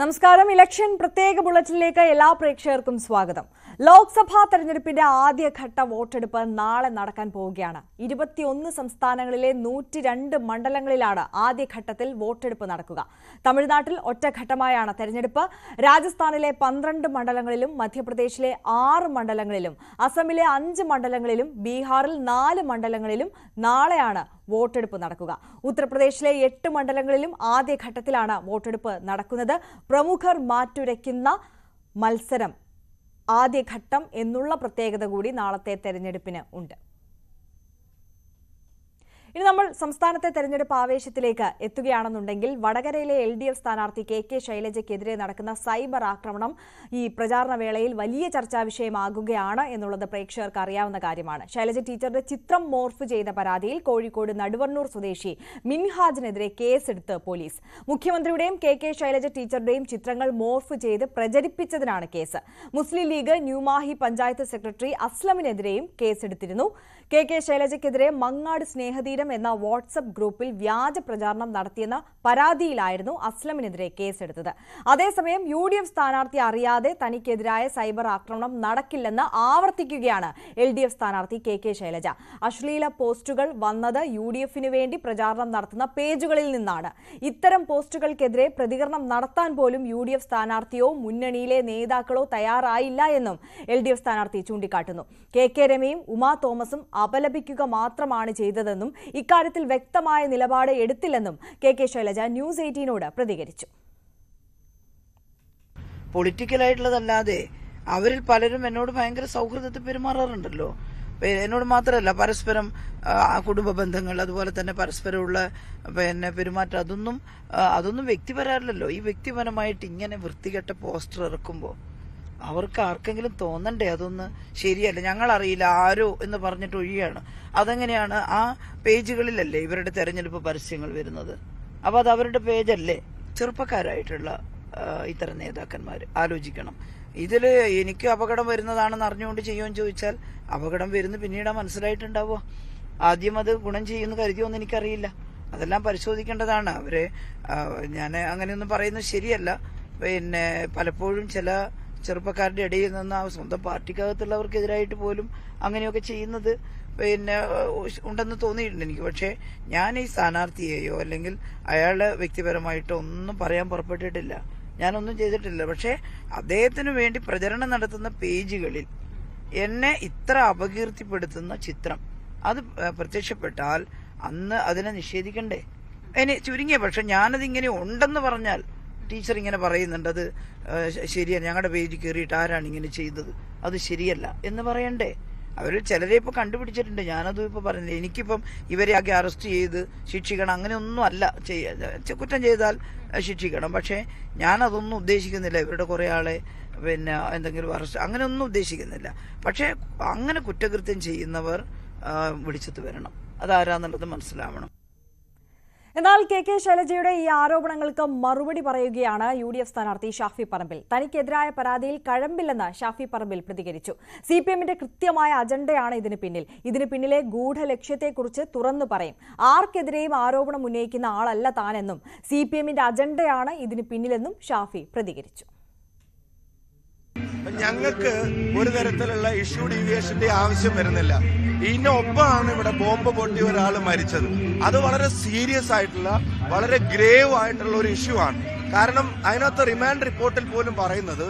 നമസ്കാരം. ഇലക്ഷൻ പ്രത്യേക ബുള്ളറ്റിനിലേക്ക് എല്ലാ പ്രേക്ഷകർക്കും സ്വാഗതം. ലോക്സഭാ തെരഞ്ഞെടുപ്പിന്റെ ആദ്യഘട്ട വോട്ടെടുപ്പ് നാളെ നടക്കാൻ പോവുകയാണ്. ഇരുപത്തിയൊന്ന് സംസ്ഥാനങ്ങളിലെ നൂറ്റി രണ്ട് മണ്ഡലങ്ങളിലാണ് ആദ്യഘട്ടത്തിൽ വോട്ടെടുപ്പ് നടക്കുക. തമിഴ്നാട്ടിൽ ഒറ്റഘട്ടമായാണ് തെരഞ്ഞെടുപ്പ്. രാജസ്ഥാനിലെ പന്ത്രണ്ട് മണ്ഡലങ്ങളിലും മധ്യപ്രദേശിലെ ആറ് മണ്ഡലങ്ങളിലും അസമിലെ അഞ്ച് മണ്ഡലങ്ങളിലും ബീഹാറിൽ നാല് മണ്ഡലങ്ങളിലും നാളെയാണ് വോട്ടെടുപ്പ് നടക്കുക. ഉത്തർപ്രദേശിലെ എട്ട് മണ്ഡലങ്ങളിലും ആദ്യഘട്ടത്തിലാണ് വോട്ടെടുപ്പ് നടക്കുന്നത്. പ്രമുഖർ മാറ്റുരയ്ക്കുന്ന മത്സരം ആദ്യഘട്ടം എന്നുള്ള പ്രത്യേകത കൂടി നാളത്തെ തെരഞ്ഞെടുപ്പിന് ഉണ്ട്. ഇനി നമ്മൾ സംസ്ഥാനത്തെ തെരഞ്ഞെടുപ്പ് ആവേശത്തിലേക്ക് എത്തുകയാണെന്നുണ്ടെങ്കിൽ വടകരയിലെ എൽ ഡി എഫ് സ്ഥാനാർത്ഥി കെ കെ ശൈലജയ്ക്കെതിരെ നടക്കുന്ന സൈബർ ആക്രമണം ഈ പ്രചാരണ വേളയിൽ വലിയ ചർച്ചാ വിഷയമാകുകയാണ് എന്നുള്ളത് പ്രേക്ഷകർക്ക് അറിയാവുന്ന കാര്യമാണ്. ശൈലജ ടീച്ചറുടെ ചിത്രം മോർഫ് ചെയ്ത പരാതിയിൽ കോഴിക്കോട് നടുവണ്ണൂർ സ്വദേശി മിൻഹാജിനെതിരെ കേസെടുത്ത് പോലീസ്. മുഖ്യമന്ത്രിയുടെയും കെ കെ ശൈലജ ടീച്ചറുടെയും ചിത്രങ്ങൾ മോർഫ് ചെയ്ത് പ്രചരിപ്പിച്ചതിനാണ് കേസ്. മുസ്ലിം ലീഗ് ന്യൂമാഹി പഞ്ചായത്ത് സെക്രട്ടറി അസ്ലമിനെതിരെയും കേസെടുത്തിരുന്നു. കെ കെ ശൈലജയ്ക്കെതിരെ മങ്ങാട് സ്നേഹതീരം എന്ന വാട്സപ്പ് ഗ്രൂപ്പിൽ വ്യാജ പ്രചാരണം നടത്തിയെന്ന പരാതിയിലായിരുന്നു അസ്ലമിനെതിരെ കേസെടുത്തത്. അതേസമയം യു ഡി എഫ് സ്ഥാനാർത്ഥി അറിയാതെ തനിക്കെതിരായ സൈബർ ആക്രമണം നടക്കില്ലെന്ന് ആവർത്തിക്കുകയാണ് എൽ ഡി എഫ് സ്ഥാനാർത്ഥി കെ കെ ശൈലജ. അശ്ലീല പോസ്റ്റുകൾ വന്നത് യു ഡി എഫിന് വേണ്ടി പ്രചാരണം നടത്തുന്ന പേജുകളിൽ നിന്നാണ്. ഇത്തരം പോസ്റ്റുകൾക്കെതിരെ പ്രതികരണം നടത്താൻ പോലും യു ഡി എഫ് സ്ഥാനാർത്ഥിയോ മുന്നണിയിലെ നേതാക്കളോ തയ്യാറായില്ല എന്നും എൽ ഡി എഫ് സ്ഥാനാർത്ഥി ചൂണ്ടിക്കാട്ടുന്നു. കെ കെ രമയും ഉമാ തോമസും അപലപിക്കുക മാത്രമാണ് ചെയ്തതെന്നും ഇക്കാര്യത്തിൽ വ്യക്തമായ നിലപാട് എടുത്തില്ലെന്നും കെ കെ ശൈലജ ന്യൂസ് എയ്റ്റീനോട് പ്രതികരിച്ചു. പൊളിറ്റിക്കലായിട്ടുള്ളതല്ലാതെ അവരിൽ പലരും എന്നോട് ഭയങ്കര സൗഹൃദത്തിൽ പെരുമാറാറുണ്ടല്ലോ. എന്നോട് മാത്രമല്ല പരസ്പരം കുടുംബ ബന്ധങ്ങൾ അതുപോലെ തന്നെ പരസ്പരമുള്ള പിന്നെ പെരുമാറ്റം അതൊന്നും അതൊന്നും വ്യക്തിപരമല്ലല്ലോ. ഈ വ്യക്തിപരമായിട്ട് ഇങ്ങനെ വൃത്തികെട്ട പോസ്റ്റർ ഇറക്കുമ്പോൾ അവർക്ക് ആർക്കെങ്കിലും തോന്നണ്ടേ അതൊന്ന് ശരിയല്ല. ഞങ്ങൾ അറിയില്ല ആരോ എന്ന് പറഞ്ഞിട്ട് ഒഴിയാണ്. അതെങ്ങനെയാണ്? ആ പേജുകളിലല്ലേ ഇവരുടെ തെരഞ്ഞെടുപ്പ് പരസ്യങ്ങൾ വരുന്നത്. അപ്പൊ അത് അവരുടെ പേജല്ലേ? ചെറുപ്പക്കാരായിട്ടുള്ള ഇത്തരം നേതാക്കന്മാർ ആലോചിക്കണം. ഇതിൽ എനിക്ക് അപകടം വരുന്നതാണെന്ന് അറിഞ്ഞുകൊണ്ട് ചെയ്യുമെന്ന് ചോദിച്ചാൽ അപകടം വരുന്ന പിന്നീട് മനസ്സിലായിട്ടുണ്ടാവുക. ആദ്യം അത് ഗുണം ചെയ്യുമെന്ന് കരുതിയോന്ന് എനിക്കറിയില്ല. അതെല്ലാം പരിശോധിക്കേണ്ടതാണ്. അവരെ ഞാൻ അങ്ങനെയൊന്നും പറയുന്നത് ശരിയല്ല. പിന്നെ പലപ്പോഴും ചില ചെറുപ്പക്കാരുടെ ഇടയിൽ നിന്ന് ആ സ്വന്തം പാർട്ടിക്കകത്തുള്ളവർക്കെതിരായിട്ട് പോലും അങ്ങനെയൊക്കെ ചെയ്യുന്നത് പിന്നെ ഉണ്ടെന്ന് തോന്നിയിട്ടുണ്ട് എനിക്ക്. പക്ഷേ ഞാൻ ഈ സ്ഥാനാർത്ഥിയെയോ അല്ലെങ്കിൽ അയാളെ വ്യക്തിപരമായിട്ടോ ഒന്നും പറയാൻ പുറപ്പെട്ടിട്ടില്ല. ഞാനൊന്നും ചെയ്തിട്ടില്ല. പക്ഷേ അദ്ദേഹത്തിന് വേണ്ടി പ്രചരണം നടത്തുന്ന പേജുകളിൽ എന്നെ ഇത്ര അപകീർത്തിപ്പെടുത്തുന്ന ചിത്രം അത് പ്രത്യക്ഷപ്പെട്ടാൽ അന്ന് അതിനെ നിഷേധിക്കണ്ടേ? ഇനി ചുരുങ്ങിയ പക്ഷെ ഞാനത് ഇങ്ങനെ ഉണ്ടെന്ന് പറഞ്ഞാൽ ടീച്ചർ ഇങ്ങനെ പറയുന്നുണ്ട് അത് ശരിയാണ്. ഞങ്ങളുടെ പേജിൽ കയറിയിട്ട് ആരാണ് ഇങ്ങനെ ചെയ്തത്? അത് ശരിയല്ല. എന്ന് പറയണ്ടേ? അവർ ചിലരെ ഇപ്പോൾ കണ്ടുപിടിച്ചിട്ടുണ്ട്. ഞാനതും ഇപ്പോൾ പറഞ്ഞില്ല എനിക്കിപ്പം ഇവരെ ആകെ അറസ്റ്റ് ചെയ്ത് ശിക്ഷിക്കണം അങ്ങനെയൊന്നും അല്ല. ചെയ്യ ചെ- കുറ്റം ചെയ്താൽ ശിക്ഷിക്കണം. പക്ഷേ ഞാനതൊന്നും ഉദ്ദേശിക്കുന്നില്ല. ഇവരുടെ കുറെ ആളെ പിന്നെ എന്തെങ്കിലും അറസ്റ്റ് അങ്ങനെയൊന്നും ഉദ്ദേശിക്കുന്നില്ല. പക്ഷേ അങ്ങനെ കുറ്റകൃത്യം ചെയ്യുന്നവർ വിളിച്ചത് വരണം. അതാരാന്നുള്ളത് മനസ്സിലാവണം. എന്നാൽ കെ കെ ശൈലജയുടെ ഈ ആരോപണങ്ങൾക്ക് മറുപടി പറയുകയാണ് യു ഡി എഫ് സ്ഥാനാർത്ഥി ഷാഫി പറമ്പിൽ. തനിക്കെതിരായ പരാതിയിൽ കഴമ്പില്ലെന്ന് ഷാഫി പറമ്പിൽ പ്രതികരിച്ചു. സി പി എമ്മിന്റെ കൃത്യമായ അജണ്ടയാണ് ഇതിന് പിന്നിൽ. ഇതിന് പിന്നിലെ ഗൂഢലക്ഷ്യത്തെക്കുറിച്ച് തുറന്നു പറയും. ആർക്കെതിരെയും ആരോപണം ഉന്നയിക്കുന്ന ആളല്ല താനെന്നും സി പി എമ്മിന്റെ അജണ്ടയാണ് ഇതിന് പിന്നിലെന്നും ഷാഫി പ്രതികരിച്ചു. ഞങ്ങൾക്ക് ഒരു തരത്തിലുള്ള ഇഷ്യൂ ഡീവിയേഷന്റെ ആവശ്യം വരുന്നില്ല. ഇതിനൊപ്പമാണ് ഇവിടെ ബോംബ് പൊട്ടി ഒരാൾ മരിച്ചത്. അത് വളരെ സീരിയസ് ആയിട്ടുള്ള വളരെ ഗ്രേവ് ആയിട്ടുള്ള ഒരു ഇഷ്യൂ ആണ്. കാരണം അതിനകത്ത് റിമാൻഡ് റിപ്പോർട്ടിൽ പോലും പറയുന്നത്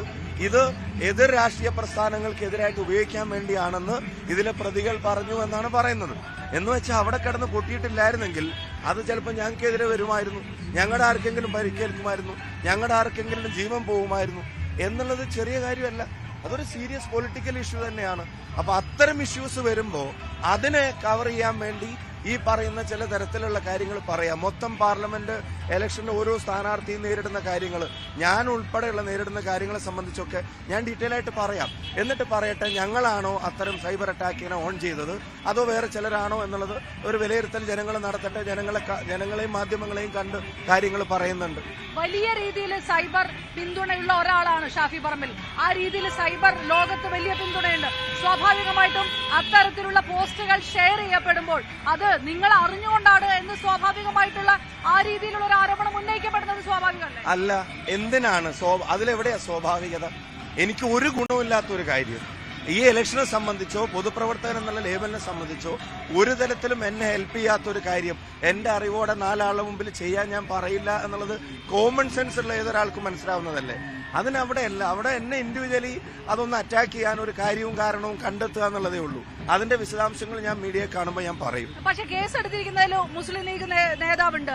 ഇത് എതിർ രാഷ്ട്രീയ പ്രസ്ഥാനങ്ങൾക്കെതിരായിട്ട് ഉപയോഗിക്കാൻ വേണ്ടിയാണെന്ന് ഇതിലെ പ്രതികൾ പറഞ്ഞു എന്നാണ് പറയുന്നത്. എന്ന് വെച്ചാൽ അവിടെ കിടന്ന് പൊട്ടിയിട്ടില്ലായിരുന്നെങ്കിൽ അത് ചിലപ്പോൾ ഞങ്ങൾക്കെതിരെ വരുമായിരുന്നു. ഞങ്ങളുടെ ആർക്കെങ്കിലും പരിക്കേൽക്കുമായിരുന്നു. ഞങ്ങളുടെ ആർക്കെങ്കിലും ജീവൻ പോകുമായിരുന്നു. എന്നുള്ളത് ചെറിയ കാര്യമല്ല. അതൊരു സീരിയസ് പൊളിറ്റിക്കൽ ഇഷ്യൂ തന്നെയാണ്. അപ്പൊ അത്തരം ഇഷ്യൂസ് വരുമ്പോൾ അതിനെ കവർ ചെയ്യാൻ വേണ്ടി ഈ പറയുന്ന ചില തരത്തിലുള്ള കാര്യങ്ങൾ പറയാം. മൊത്തം പാർലമെന്റ് ഇലക്ഷനിൽ ഓരോ സ്ഥാനാർത്ഥിയും നേരിടുന്ന കാര്യങ്ങൾ ഞാൻ ഉൾപ്പെടെയുള്ള നേരിടുന്ന കാര്യങ്ങളെ സംബന്ധിച്ചൊക്കെ ഞാൻ ഡീറ്റെയിൽ ആയിട്ട് പറയാം. എന്നിട്ട് പറയട്ടെ ഞങ്ങളാണോ അത്തരം സൈബർ അറ്റാക്കിനെ ഓൺ ചെയ്തത്? അതോ വേറെ ചിലരാണോ എന്നുള്ളത് ഒരു വിലയിരുത്തൽ ജനങ്ങൾ നടത്തട്ടെ ജനങ്ങളെ ജനങ്ങളെയും മാധ്യമങ്ങളെയും കണ്ട് കാര്യങ്ങൾ പറയുന്നുണ്ട്. വലിയ രീതിയിൽ സൈബർ പിന്തുണയുള്ള ഒരാളാണ് ഷാഫി പറമ്പിൽ. ആ രീതിയിൽ സൈബർ ലോകത്ത് വലിയ പിന്തുണയുണ്ട്. സ്വാഭാവികമായിട്ടും അത്തരത്തിലുള്ള പോസ്റ്റുകൾ ഷെയർ ചെയ്യപ്പെടുമ്പോൾ അത് നിങ്ങൾ അറിഞ്ഞുകൊണ്ടാണ് എന്ന് സ്വാഭാവികമായിട്ടുള്ള ആ രീതിയിലുള്ള ഒരു ആരോപണം ഉന്നയിക്കപ്പെടുന്നത് സ്വാഭാവികമല്ലേ? അല്ല എന്തിനാണ് അതിലെവിടെയാ സ്വാഭാവികത? എനിക്ക് ഒരു ഗുണമില്ലാത്ത ഒരു കാര്യം. ഈ ഇലക്ഷനെ സംബന്ധിച്ചോ പൊതുപ്രവർത്തകൻ എന്നുള്ള ലേബലിനെ സംബന്ധിച്ചോ ഒരു തരത്തിലും എന്നെ ഹെൽപ്പ് ചെയ്യാത്ത ഒരു കാര്യം. എന്റെ അറിവോടെ നാലാളുടെ മുമ്പിൽ ചെയ്യാൻ ഞാൻ പറയില്ല എന്നുള്ളത് കോമൺ സെൻസ് ഉള്ള ഏതൊരാൾക്കും മനസ്സിലാവുന്നതല്ലേ? അതിനവിടെയല്ല അവിടെ എന്നെ ഇൻഡിവിജ്വലി അതൊന്ന് അറ്റാക്ക് ചെയ്യാൻ ഒരു കാര്യവും കാരണവും കണ്ടെത്തുക എന്നുള്ളതേ ഉള്ളൂ. അതിന്റെ വിശദാംശങ്ങൾ ഞാൻ മീഡിയയെ കാണുമ്പോൾ ഞാൻ പറയും. പക്ഷേ കേസ് എടുത്തിരിക്കുന്നതിൽ മുസ്ലിം ലീഗ് നേതാവുണ്ട്.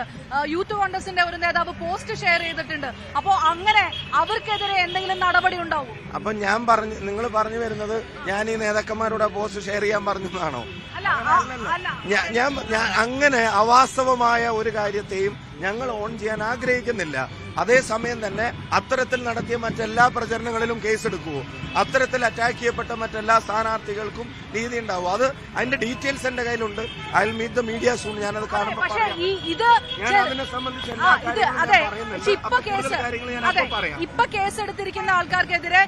യൂത്ത് കോൺഗ്രസിന്റെ ഒരു നേതാവ് പോസ്റ്റ് ഷെയർ ചെയ്തിട്ടുണ്ട്. അപ്പോ അങ്ങനെ അവർക്കെതിരെ എന്തെങ്കിലും നടപടി ഉണ്ടാവും? അപ്പൊ ഞാൻ പറഞ്ഞു നിങ്ങൾ പറഞ്ഞു വരുന്നത് ഞാൻ ഈ നേതാക്കന്മാരോട് പോസ്റ്റ് ഷെയർ ചെയ്യാൻ പറഞ്ഞതാണോ ഞാൻ അങ്ങനെ അവാസ്തവമായ ഒരു കാര്യത്തെയും ഞങ്ങൾ ഓൺ ചെയ്യാൻ ആഗ്രഹിക്കുന്നില്ല. അതേസമയം തന്നെ അത്തരത്തിൽ നടത്തിയ മറ്റെല്ലാ പ്രചരണങ്ങളിലും കേസെടുക്കുവോ? അത്തരത്തിൽ അറ്റാക്ക് ചെയ്യപ്പെട്ട മറ്റെല്ലാ സ്ഥാനാർത്ഥികൾക്കും നീതി ഉണ്ടാവും? അത് അതിന്റെ ഡീറ്റെയിൽസ് എന്റെ കയ്യിലുണ്ട്. I meet the media soon ഞാനത് കാണുമ്പോൾ ഞാൻ അതിനെ സംബന്ധിച്ച് എല്ലാ കാര്യങ്ങളും ഇപ്പൊ കേസെടുത്തിരിക്കുന്ന ആൾക്കാർക്കെതിരെ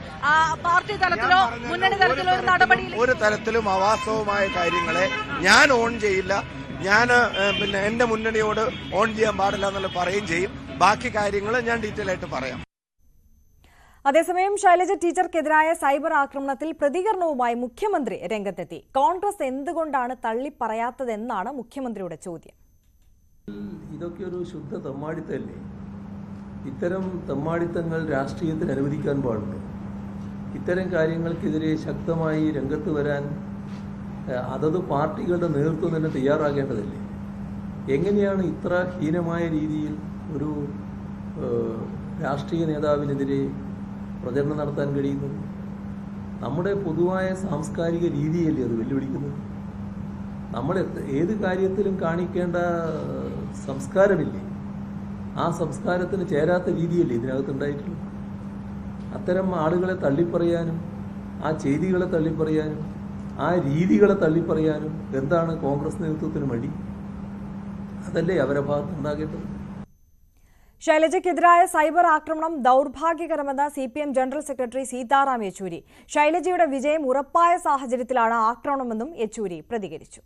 പാർട്ടി തലത്തിലോ മുന്നണി തലത്തിലോ ഒരു തരത്തിലും- ഒരു തരത്തിലും അവാസ്തവമായ കാര്യങ്ങളെ ഞാൻ ഓൺ ചെയ്യില്ല. ഞാൻ പിന്നെ എന്റെ മുന്നണിയോട് ഓൺ ചെയ്യാൻ പാടില്ല എന്നുള്ള പറയുകയും ചെയ്യും. ബാക്കി കാര്യങ്ങൾ ഞാൻ ഡീറ്റെയിൽ ആയിട്ട് പറയാം. അതേസമയം ശൈലജ ടീച്ചർക്കെതിരായ സൈബർ ആക്രമണത്തിൽ പ്രതികരണവുമായി മുഖ്യമന്ത്രി രംഗത്തെത്തി. കോൺഗ്രസ് എന്തുകൊണ്ടാണ് തള്ളിപ്പറയാത്തതെന്നാണ് മുഖ്യമന്ത്രിയുടെ ചോദ്യം. ഇതൊക്കെ ഒരു ശുദ്ധ തമ്മാടിത്തല്ലേ? ഇത്തരം തമ്മാടിത്തങ്ങൾ രാഷ്ട്രീയത്തിന് അനുവദിക്കാൻ പാടില്ല ഇത്തരം കാര്യങ്ങൾക്കെതിരെ ശക്തമായി രംഗത്ത് വരാൻ അതത് പാർട്ടികളുടെ നേതൃത്വം തന്നെ തയ്യാറാകേണ്ടതല്ലേ? എങ്ങനെയാണ് ഇത്ര ഹീനമായ രീതിയിൽ ഒരു രാഷ്ട്രീയ നേതാവിനെതിരെ പ്രചരണം നടത്താൻ കഴിയുന്നത്? നമ്മുടെ പൊതുവായ സാംസ്കാരിക രീതിയല്ലേ അത് വെല്ലുവിളിക്കുന്നത്? നമ്മൾ ഏത് കാര്യത്തിലും കാണിക്കേണ്ട സംസ്കാരമില്ലേ? ആ സംസ്കാരത്തിന് ചേരാത്ത രീതിയല്ലേ ഇതിനകത്തുണ്ടായിട്ടുള്ളത്? അത്തരം ആളുകളെ തള്ളിപ്പറയാനും ആ ചെയ്തികളെ തള്ളിപ്പറയാനും ആ രീതികളെ തള്ളിപ്പറയാനും എന്താണ് കോൺഗ്രസ് നേതൃത്വത്തിന് മടി അതല്ലേ അവരെ ഭാഗത്ത് ഉണ്ടാകേണ്ടത് ശൈലജയ്ക്കെതിരായ സൈബർ ആക്രമണം ദൗർഭാഗ്യകരമെന്ന് C P M general secretary Sitaram Yechury ശൈലജയുടെ വിജയം ഉറപ്പായ സാഹചര്യത്തിലാണ് ആക്രമണമെന്നും യെച്ചൂരി പ്രതികരിച്ചു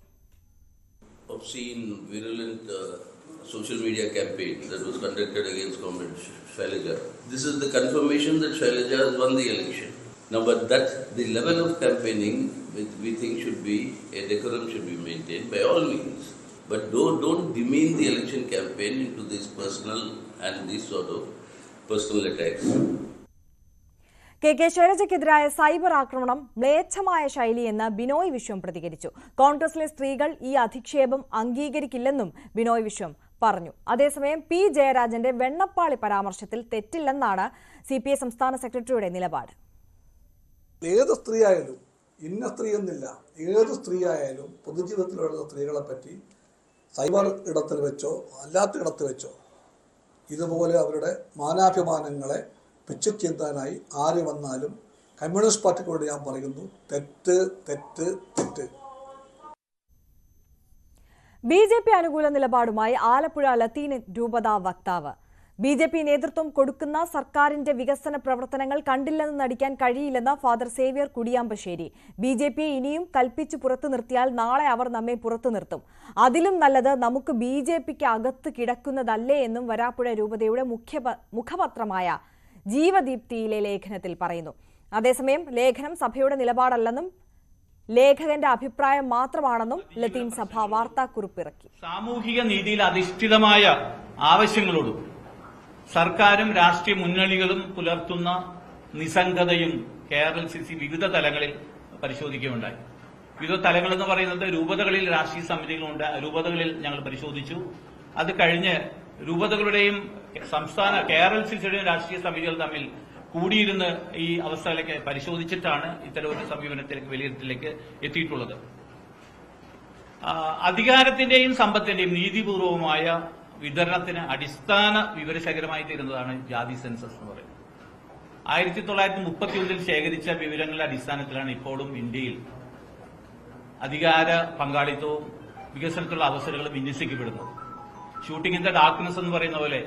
obscene, virulent uh, social media campaign that was conducted against Comrade Shailaja. This is the confirmation that Shailaja has won the election. Now, but that the level of campaigning which we think should be a decorum should be maintained by all means. But don't, don't demean the election campaign into this personal and these sort of personal attacks. K K ശൈലജയ്ക്കെതിരായ cyber ആക്രമണം മ്ലേച്ഛമായ ശൈലിയെന്ന് ബിനോയ് വിശ്വം പ്രതികരിച്ചു കോൺഗ്രസിലെ സ്ത്രീകൾ ഈ അധിക്ഷേപം അംഗീകരിക്കില്ലെന്നും ബിനോയ് വിശ്വം പറഞ്ഞു അതേസമയം P ജയരാജന്റെ വെണ്ണപ്പാളി പരാമർശത്തിൽ തെറ്റില്ലെന്നാണ് സി സംസ്ഥാന സെക്രട്ടറിയുടെ നിലപാട് ഏത് സ്ത്രീ ആയാലും ഇന്ന സ്ത്രീ എന്നില്ല ഏത് സ്ത്രീ ആയാലും പൊതുജീവിതത്തിലുള്ള സ്ത്രീകളെ പറ്റി സൈബർ ഇടത്തിൽ വെച്ചോ അല്ലാത്ത ഇടത്ത് വെച്ചോ ഇതുപോലെ അവരുടെ മാനാഭിമാനങ്ങളെ പിച്ചുചീന്താനായി ആര് വന്നാലും കമ്മ്യൂണിസ്റ്റ് പാർട്ടിക്കോട് ഞാൻ പറയുന്നു തെറ്റ് തെറ്റ് തെറ്റ്. ബി ജെ പി അനുകൂല നിലപാടുമായി ആലപ്പുഴ ലത്തീൻ രൂപതാ വക്താവ് ബി ജെ പി നേതൃത്വം കൊടുക്കുന്ന സർക്കാരിന്റെ വികസന പ്രവർത്തനങ്ങൾ കണ്ടില്ലെന്ന് നടിക്കാൻ കഴിയില്ലെന്ന് father Xavier Kudiyampassery. B J പിയെ ഇനിയും കൽപ്പിച്ചു പുറത്തു നിർത്തിയാൽ നാളെ അവർ നമ്മെ പുറത്തു നിർത്തും. അതിലും നല്ലത് നമുക്ക് ബി ജെ പിക്ക് അകത്ത് കിടക്കുന്നതല്ലേ എന്നും വരാപ്പുഴ രൂപതയുടെ മുഖ്യ മുഖപത്രമായ ജീവദീപ്തിയിലെ ലേഖനത്തിൽ പറയുന്നു. അതേസമയം ലേഖനം സഭയുടെ നിലപാടല്ലെന്നും ലേഖകന്റെ അഭിപ്രായം മാത്രമാണെന്നും ലത്തീൻ സഭ വാർത്താക്കുറിപ്പിറക്കി സാമൂഹിക നീതിയിൽ അധിഷ്ഠിതമായ ആവശ്യങ്ങളോടും സർക്കാരും രാഷ്ട്രീയ മുന്നണികളും പുലർത്തുന്ന നിസ്സംഗതയും കേരള സി സി വിവിധ തലങ്ങളിൽ പരിശോധിക്കുകയുണ്ടായി. വിവിധ തലങ്ങൾ എന്ന് പറയുന്നത് രൂപതകളിൽ രാഷ്ട്രീയ സമിതികളുണ്ട്. രൂപതകളിൽ ഞങ്ങൾ പരിശോധിച്ചു. അത് കഴിഞ്ഞ് രൂപതകളുടെയും സംസ്ഥാന കേരള സി സിയുടെയും രാഷ്ട്രീയ സമിതികൾ തമ്മിൽ കൂടിയിരുന്ന് ഈ അവസ്ഥയിലേക്ക് പരിശോധിച്ചിട്ടാണ് ഇത്തരം ഒരു സമീപനത്തിലേക്ക് വിലയിരുത്തലിലേക്ക് എത്തിയിട്ടുള്ളത്. അധികാരത്തിന്റെയും സമ്പത്തിന്റെയും നീതിപൂർവമായ വിതരണത്തിന് അടിസ്ഥാന വിവരശേഖരമായി തീരുന്നതാണ് ജാതി സെൻസസ് എന്ന് പറയുന്നത്. ആയിരത്തി തൊള്ളായിരത്തി മുപ്പത്തി ഒന്നിൽ ശേഖരിച്ച വിവരങ്ങളുടെ അടിസ്ഥാനത്തിലാണ് ഇപ്പോഴും ഇന്ത്യയിൽ അധികാര പങ്കാളിത്തവും വികസനത്തിലുള്ള അവസരങ്ങളും വിന്യസിക്കപ്പെടുന്നത്. ഷൂട്ടിംഗ് ഇൻ ദ ഡാർക്ക്നെസ് എന്ന് പറയുന്ന പോലെ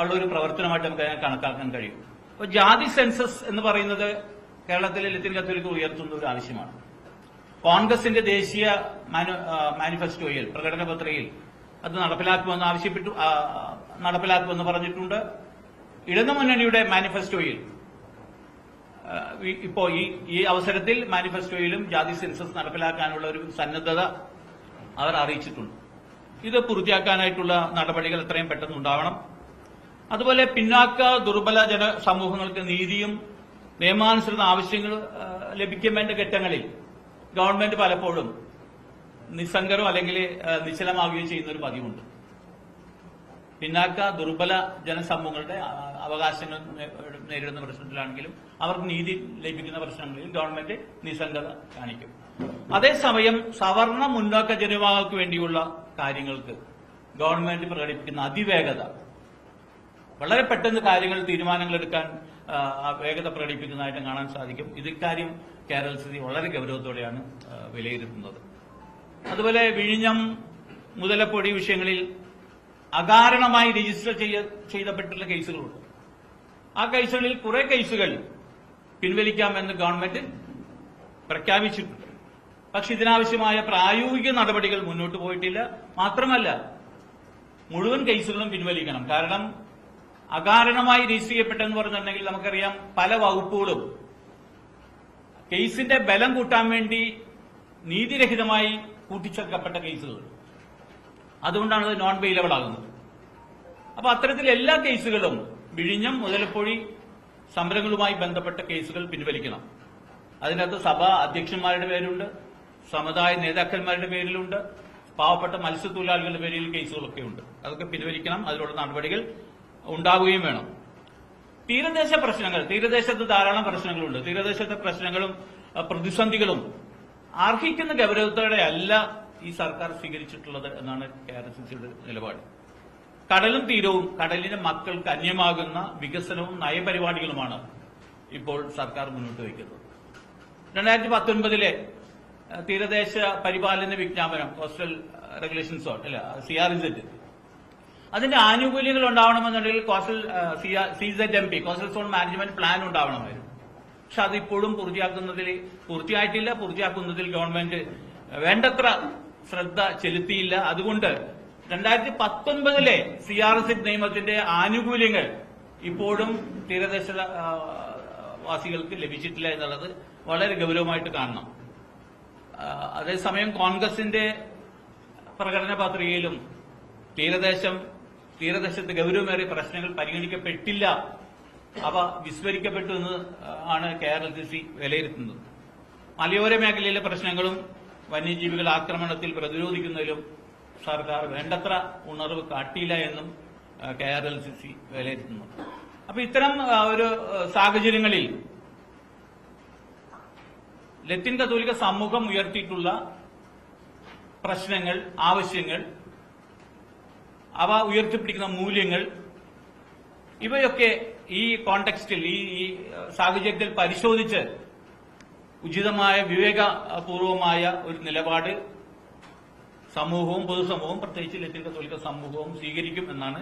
ഉള്ള ഒരു പ്രവർത്തനമായിട്ട് നമുക്ക് അതിനെ കണക്കാക്കാൻ കഴിയും. അപ്പോൾ ജാതി സെൻസസ് എന്ന് പറയുന്നത് കേരളത്തിലെ ലത്തീൻ കത്തോലിക്ക് ഉയർത്തുന്ന ഒരു ആവശ്യമാണ്. കോൺഗ്രസിന്റെ ദേശീയ മാനിഫെസ്റ്റോയിൽ പ്രകടന പത്രികയിൽ അത് നടപ്പിലാക്കുമെന്ന് ആവശ്യപ്പെട്ടു നടപ്പിലാക്കുമെന്ന് പറഞ്ഞിട്ടുണ്ട്. ഇടതുമുന്നണിയുടെ മാനിഫെസ്റ്റോയിൽ ഇപ്പോ ഈ ഈ അവസരത്തിൽ മാനിഫെസ്റ്റോയിലും ജാതി സെൻസസ് നടപ്പിലാക്കാനുള്ള ഒരു സന്നദ്ധത അവർ അറിയിച്ചിട്ടുണ്ട്. ഇത് പൂർത്തിയാക്കാനായിട്ടുള്ള നടപടികൾ എത്രയും പെട്ടെന്ന് ഉണ്ടാവണം. അതുപോലെ പിന്നാക്ക ദുർബല ജന സമൂഹങ്ങൾക്ക് നീതിയും നിയമാനുസൃത ആവശ്യങ്ങൾ ലഭിക്കാൻ വേണ്ട ഘട്ടങ്ങളിൽ ഗവൺമെന്റ് പലപ്പോഴും നിസ്സംഗരോ അല്ലെങ്കിൽ നിശ്ചലമാവുകയോ ചെയ്യുന്ന ഒരു പതിവുണ്ട്. പിന്നാക്ക ദുർബല ജനസമൂഹങ്ങളുടെ അവകാശങ്ങൾ നേരിടുന്ന പ്രശ്നത്തിലാണെങ്കിലും അവർക്ക് നീതി ലഭിക്കുന്ന പ്രശ്നങ്ങളിൽ ഗവൺമെന്റ് നിസ്സംഗത കാണിക്കും. അതേസമയം സവർണ മുന്നോക്ക ജനവിഭാഗങ്ങൾക്ക് വേണ്ടിയുള്ള കാര്യങ്ങൾക്ക് ഗവൺമെന്റ് പ്രകടിപ്പിക്കുന്ന അതിവേഗത. വളരെ പെട്ടെന്ന് കാര്യങ്ങൾ തീരുമാനങ്ങൾ എടുക്കാൻ വേഗത പ്രകടിപ്പിക്കുന്നതായിട്ട് കാണാൻ സാധിക്കും. ഇതിക്കാര്യം കേരള സ്ഥിതി വളരെ ഗൗരവത്തോടെയാണ് വിലയിരുത്തുന്നത്. അതുപോലെ വിഴിഞ്ഞം മുതലപ്പൊടി വിഷയങ്ങളിൽ അകാരണമായി രജിസ്റ്റർ ചെയ്യ ചെയ്യപ്പെട്ടിട്ടുള്ള കേസുകളുണ്ട്. ആ കേസുകളിൽ കുറെ കേസുകൾ പിൻവലിക്കാമെന്ന് ഗവൺമെന്റ് പ്രഖ്യാപിച്ചിട്ടുണ്ട്. പക്ഷെ ഇതിനാവശ്യമായ പ്രായോഗിക നടപടികൾ മുന്നോട്ട് പോയിട്ടില്ല. മാത്രമല്ല മുഴുവൻ കേസുകളും പിൻവലിക്കണം. കാരണം അകാരണമായി രജിസ്റ്റർ ചെയ്യപ്പെട്ടെന്ന് പറഞ്ഞിട്ടുണ്ടെങ്കിൽ നമുക്കറിയാം പല വകുപ്പുകളും കേസിന്റെ ബലം കൂട്ടാൻ വേണ്ടി നീതിരഹിതമായി കൂട്ടിച്ചേർക്കപ്പെട്ട കേസുകൾ. അതുകൊണ്ടാണ് അത് നോൺ ബെയിലബിൾ ആകുന്നത്. അപ്പൊ അത്തരത്തിൽ എല്ലാ കേസുകളും വിഴിഞ്ഞം മുതലപ്പൊഴി സമരങ്ങളുമായി ബന്ധപ്പെട്ട കേസുകൾ പിൻവലിക്കണം. അതിനകത്ത് സഭാ അധ്യക്ഷന്മാരുടെ പേരുണ്ട് സമുദായ നേതാക്കന്മാരുടെ പേരിലുണ്ട് പാവപ്പെട്ട മത്സ്യത്തൊഴിലാളികളുടെ പേരിൽ കേസുകളൊക്കെ ഉണ്ട്. അതൊക്കെ പിൻവലിക്കണം അതിലുള്ള നടപടികൾ ഉണ്ടാവുകയും വേണം. തീരദേശ പ്രശ്നങ്ങൾ തീരദേശത്ത് ധാരാളം പ്രശ്നങ്ങളുണ്ട്. തീരദേശത്തെ പ്രശ്നങ്ങളും പ്രതിസന്ധികളും അർഹിക്കുന്ന ഗൗരവത്തോടെ അല്ല ഈ സർക്കാർ സ്വീകരിച്ചിട്ടുള്ളത് എന്നാണ് കെ ആർ എസ് സിയുടെ നിലപാട്. കടലും തീരവും കടലിന്റെ മക്കൾക്ക് അന്യമാകുന്ന വികസനവും നയപരിപാടികളുമാണ് ഇപ്പോൾ സർക്കാർ മുന്നോട്ട് വയ്ക്കുന്നത്. രണ്ടായിരത്തി പത്തൊൻപതിലെ തീരദേശ പരിപാലന വിജ്ഞാപനം കോസ്റ്റൽ റെഗുലേഷൻസ് അല്ല സി ആർ ഇസെറ്റ് അതിന്റെ ആനുകൂല്യങ്ങൾ ഉണ്ടാവണമെന്നുണ്ടെങ്കിൽ coastal C Z M P coastal zone management plan ഉണ്ടാവണമായിരുന്നു പക്ഷെ അതിപ്പോഴും പൂർത്തിയാക്കുന്നതിൽ പൂർത്തിയായിട്ടില്ല. പൂർത്തിയാക്കുന്നതിൽ ഗവൺമെന്റ് വേണ്ടത്ര ശ്രദ്ധ ചെലുത്തിയില്ല. അതുകൊണ്ട് രണ്ടായിരത്തി പത്തൊൻപതിലെ സി ആർ എസ് നിയമത്തിന്റെ ആനുകൂല്യങ്ങൾ ഇപ്പോഴും തീരദേശ വാസികൾക്ക് ലഭിച്ചിട്ടില്ല എന്നുള്ളത് വളരെ ഗൗരവമായിട്ട് കാണണം. അതേസമയം കോൺഗ്രസിന്റെ പ്രകടന പത്രികയിലും തീരദേശം തീരദേശത്ത് ഗൗരവമേറിയ പ്രശ്നങ്ങൾ പരിഗണിക്കപ്പെട്ടില്ല അവ വിസ്മരിക്കപ്പെട്ടു എന്ന് ആണ് കേരള സി വിലയിരുത്തുന്നത്. മലയോര മേഖലയിലെ പ്രശ്നങ്ങളും വന്യജീവികൾ ആക്രമണത്തിൽ പ്രതിരോധിക്കുന്നതിലും സർക്കാർ വേണ്ടത്ര ഉണർവ് കാട്ടിയില്ല എന്നും K R L C C വിലയിരുത്തുന്നു. അപ്പൊ ഇത്തരം ഒരു സാഹചര്യങ്ങളിൽ ലത്തിൻ കത്തോലിക്ക സമൂഹം ഉയർത്തിയിട്ടുള്ള പ്രശ്നങ്ങൾ ആവശ്യങ്ങൾ അവ ഉയർത്തിപ്പിടിക്കുന്ന മൂല്യങ്ങൾ ഇവയൊക്കെ ഈ കോണ്ടെക്സ്റ്റിൽ ഈ സാഹചര്യത്തിൽ പരിശോധിച്ച് ഉചിതമായ വിവേകപൂർവമായ ഒരു നിലപാട് സമൂഹവും പൊതുസമൂഹവും പ്രത്യേകിച്ച് ലത്തി കത്തോലിക്ക സമൂഹവും സ്വീകരിക്കും എന്നാണ്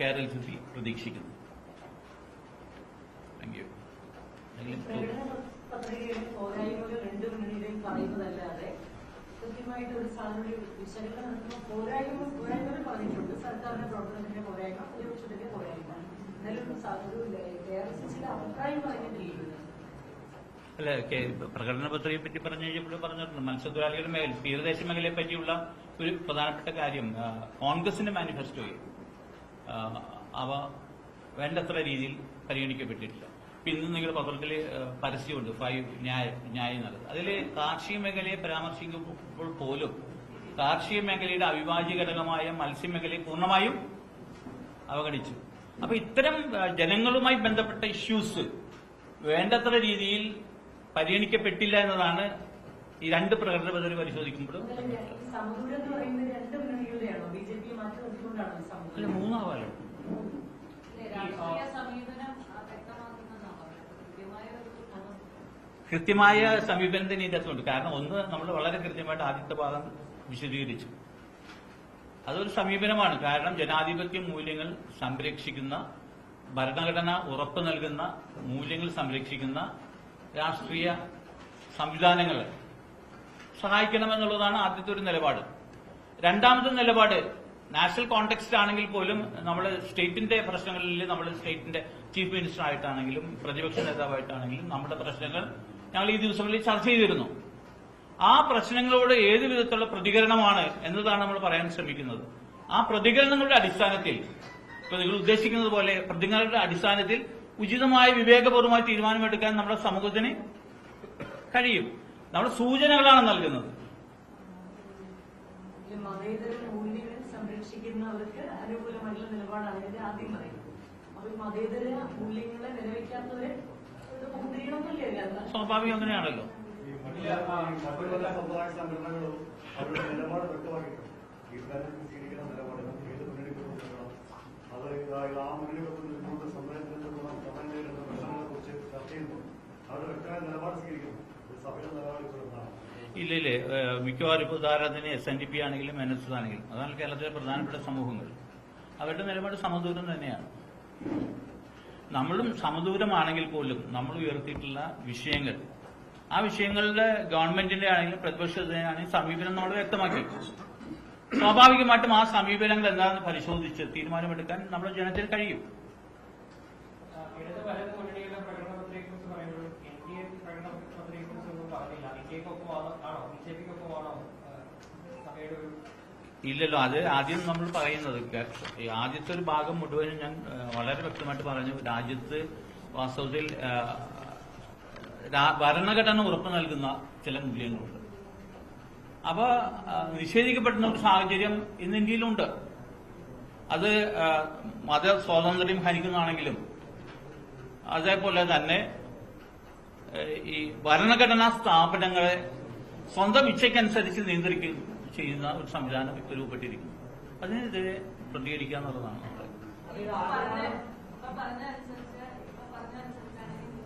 കേരള സ്ഥിതി പ്രതീക്ഷിക്കുന്നത്. താങ്ക് യു പറയുന്നതല്ലാതെ കൃത്യമായിട്ട് ഒരു സാധനം വിശകലനം പോരായ്മ പോരായ്മകൾ പറഞ്ഞിട്ടുണ്ട്. സർക്കാരിന്റെ പ്രവർത്തനത്തിന്റെ പോരായ്മ പ്രതിപക്ഷത്തിന്റെ പോരായ്മ. അല്ല പ്രകടന പത്രികയെ പറ്റി പറഞ്ഞു കഴിഞ്ഞപ്പോൾ പറഞ്ഞിട്ടുണ്ട്. മത്സ്യത്തൊഴിലാളികളുടെ മേഖല തീരദേശ മേഖലയെ പറ്റിയുള്ള ഒരു പ്രധാനപ്പെട്ട കാര്യം കോൺഗ്രസിന്റെ മാനിഫെസ്റ്റോയിൽ അവ വേണ്ടത്ര രീതിയിൽ പരിഗണിക്കപ്പെട്ടിട്ടില്ല. ഇന്ന് നിങ്ങളുടെ പത്രത്തിൽ പരസ്യമുണ്ട്. ഫൈവ് ന്യായ ന്യായം എന്നുള്ളത് അതിൽ കാർഷിക മേഖലയെ പരാമർശിക്കുമ്പോൾ പോലും കാർഷിക മേഖലയുടെ അവിഭാജ്യ ഘടകമായ മത്സ്യമേഖലയെ പൂർണമായും അവഗണിച്ചു. അപ്പൊ ഇത്തരം ജനങ്ങളുമായി ബന്ധപ്പെട്ട ഇഷ്യൂസ് വേണ്ടത്ര രീതിയിൽ പരിഗണിക്കപ്പെട്ടില്ല എന്നതാണ് ഈ രണ്ട് പ്രകടന പദ്ധതി പരിശോധിക്കുമ്പോഴും. അല്ല മൂന്നാവാലോ കൃത്യമായ സമീപനത്തിന് ഇതിനകത്തുണ്ട് കാരണം ഒന്ന് നമ്മൾ വളരെ കൃത്യമായിട്ട് ആദ്യത്തെ ഭാഗം വിശദീകരിച്ചു. അതൊരു സമീപനമാണ്. കാരണം ജനാധിപത്യ മൂല്യങ്ങൾ സംരക്ഷിക്കുന്ന ഭരണഘടന ഉറപ്പ് നൽകുന്ന മൂല്യങ്ങൾ സംരക്ഷിക്കുന്ന രാഷ്ട്രീയ സംവിധാനങ്ങളെ സഹായിക്കണമെന്നുള്ളതാണ് ആദ്യത്തെ ഒരു നിലപാട്. രണ്ടാമത്തെ നിലപാട് നാഷണൽ കോണ്ടെക്സ്റ്റ് ആണെങ്കിൽ പോലും നമ്മൾ സ്റ്റേറ്റിന്റെ പ്രശ്നങ്ങളിൽ നമ്മൾ സ്റ്റേറ്റിന്റെ ചീഫ് മിനിസ്റ്റർ ആയിട്ടാണെങ്കിലും പ്രതിപക്ഷ നേതാവായിട്ടാണെങ്കിലും നമ്മുടെ പ്രശ്നങ്ങൾ ഞങ്ങൾ ഈ ദിവസങ്ങളിൽ ചർച്ച ചെയ്തിരുന്നു. ആ പ്രശ്നങ്ങളോട് ഏത് വിധത്തിലുള്ള പ്രതികരണമാണ് എന്നതാണ് നമ്മൾ പറയാൻ ശ്രമിക്കുന്നത്. ആ പ്രതികരണങ്ങളുടെ അടിസ്ഥാനത്തിൽ ഇപ്പൊ നിങ്ങൾ ഉദ്ദേശിക്കുന്നത് പോലെ പ്രതികരണങ്ങളുടെ അടിസ്ഥാനത്തിൽ ഉചിതമായ വിവേകപൂർവമായ തീരുമാനമെടുക്കാൻ നമ്മുടെ സമൂഹത്തിന് കഴിയും. നമ്മൾ സൂചനകളാണ് നൽകുന്നത്. സംരക്ഷിക്കുന്നവർക്ക് അനുകൂലമായിട്ടുള്ള നിലപാടാണ് ആദ്യം പറയുന്നത്. അപ്പൊ മതേതര മൂല്യങ്ങളെ നിലനിൽക്കാത്തവരെ സ്വാഭാവികം അങ്ങനെയാണല്ലോ. മറ്റുള്ള സമുദായ സംഘടനകളും അവരുടെ നിലപാട് വ്യക്തമാക്കിയിട്ടുണ്ട് ഈ സ്വീകരിക്കുന്ന നിലപാടുകൾ ഏത് മുന്നണികളും അത് ആ മുന്നണികൾക്ക് നിന്നുകൊണ്ട് സമുദായത്തിൽ നിന്നുള്ള പ്രശ്നങ്ങളെ കുറിച്ച് ചർച്ച ചെയ്യുന്നു അവരുടെ വ്യക്തമായ നിലപാട് സ്വീകരിക്കുന്നു ഇല്ല ഇല്ലേ മിക്കവാറും ഇപ്പോൾ ഉദാഹരണത്തിന് എസ് എൻ ഡി പി ആണെങ്കിലും എൻ എസ് എസ് ആണെങ്കിലും അതാണ് കേരളത്തിലെ പ്രധാനപ്പെട്ട സമൂഹങ്ങൾ. അവരുടെ നിലപാട് സമദൂരം തന്നെയാണ്. നമ്മളും സമദൂരമാണെങ്കിൽ പോലും നമ്മൾ ഉയർത്തിയിട്ടുള്ള വിഷയങ്ങൾ ആ വിഷയങ്ങളുടെ ഗവൺമെന്റിന്റെ ആണെങ്കിലും പ്രതിപക്ഷത്തിന്റെ ആണെങ്കിലും സമീപനം നമ്മൾ വ്യക്തമാക്കി. സ്വാഭാവികമായിട്ടും ആ സമീപനങ്ങൾ എന്താണെന്ന് പരിശോധിച്ച് തീരുമാനമെടുക്കാൻ നമ്മുടെ ജനത്തിന് കഴിയും. ഇല്ലല്ലോ അത് ആദ്യം നമ്മൾ പറയുന്നത് ആദ്യത്തെ ഒരു ഭാഗം മുഴുവനും ഞാൻ വളരെ വ്യക്തമായിട്ട് പറഞ്ഞു. രാജ്യത്ത് വാസ്തവത്തിൽ ഭരണഘടന ഉറപ്പു നൽകുന്ന ചില മൂല്യങ്ങളുണ്ട്. അപ്പൊ ആ, നിഷേധിക്കപ്പെടുന്ന ഒരു സാഹചര്യം ഇന്ന് ഇന്ത്യയിലുണ്ട്. അത് മത സ്വാതന്ത്ര്യം ഹനിക്കുന്നതാണെങ്കിലും അതേപോലെ തന്നെ ഈ ഭരണഘടനാ സ്ഥാപനങ്ങളെ സ്വന്തം ഇച്ഛയ്ക്കനുസരിച്ച് നിയന്ത്രിക്കുകയും ചെയ്യുന്ന ഒരു സംവിധാനം ഇപ്പോൾ രൂപപ്പെട്ടിരിക്കുന്നു. അതിനെതിരെ പ്രതികരിക്കുക എന്നുള്ളതാണ്. നമ്മുടെ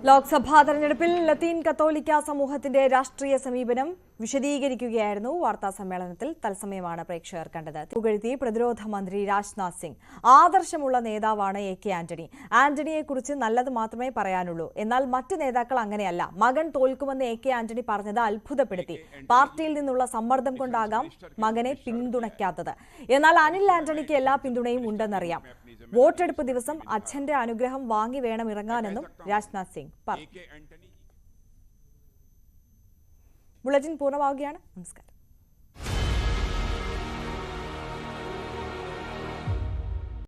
ലോക്സഭാ തെരഞ്ഞെടുപ്പിൽ ലത്തീൻ കത്തോലിക്ക സമൂഹത്തിന്റെ രാഷ്ട്രീയ സമീപനം വിശദീകരിക്കുകയായിരുന്നു വാർത്താ സമ്മേളനത്തിൽ തത്സമയമാണ് പ്രേക്ഷകർ കണ്ടത്. പുകഴ്ത്തി പ്രതിരോധ മന്ത്രി രാജ്നാഥ് സിംഗ് ആദർശമുള്ള നേതാവാണ് എ കെ ആന്റണി. ആന്റണിയെക്കുറിച്ച് നല്ലത് മാത്രമേ പറയാനുള്ളൂ. എന്നാൽ മറ്റ് നേതാക്കൾ അങ്ങനെയല്ല. മകൻ തോൽക്കുമെന്ന് എ കെ ആന്റണി പറഞ്ഞത് അത്ഭുതപ്പെടുത്തി. പാർട്ടിയിൽ നിന്നുള്ള സമ്മർദ്ദം കൊണ്ടാകാം മകനെ പിന്തുണയ്ക്കാത്തത്. എന്നാൽ അനിൽ ആന്റണിക്ക് എല്ലാ പിന്തുണയും ഉണ്ടെന്നറിയാം. വോട്ടെടുപ്പ് ദിവസം അച്ഛന്റെ അനുഗ്രഹം വാങ്ങി വേണം ഇറങ്ങാനെന്നും രാജ്നാഥ് സിംഗ് പറഞ്ഞു. ബുള്ളറ്റിൻ പൂർണമാവുകയാണ്. നമസ്കാരം.